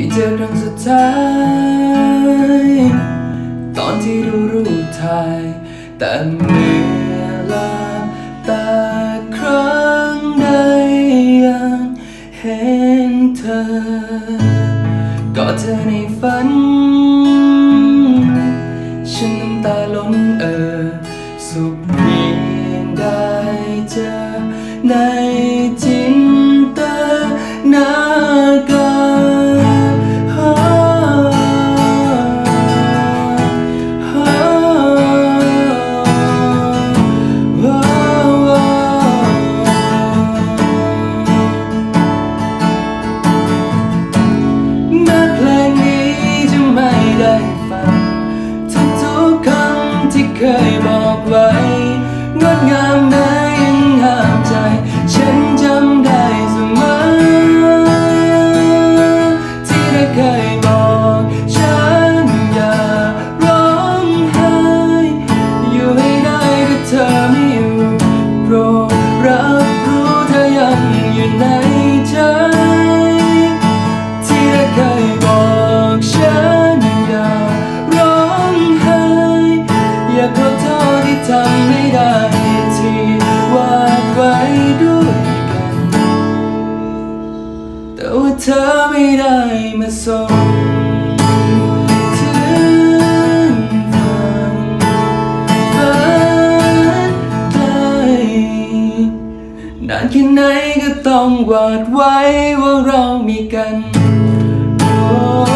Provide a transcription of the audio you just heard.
ได้เจอครั้งสุดท้าย ตอนที่ดูรูปถ่าย แต่เมื่อลาตาครั้งใดยังเห็นเธอ ก็เธอในฝัน ฉันน้ำตาล้นเอ่อสุขเพียงได้เจอใน ไม่ได้ฟังทุกๆคำที่เคยบอกไว้งดงาม ทำไม่ได้ที่วาดไว้ด้วยกัน แต่ว่าเธอไม่ได้มาส่งถึงฝันฝันไกลนานแค่ไหนก็ต้องวาดไว้ว่าเรามีกันโอ้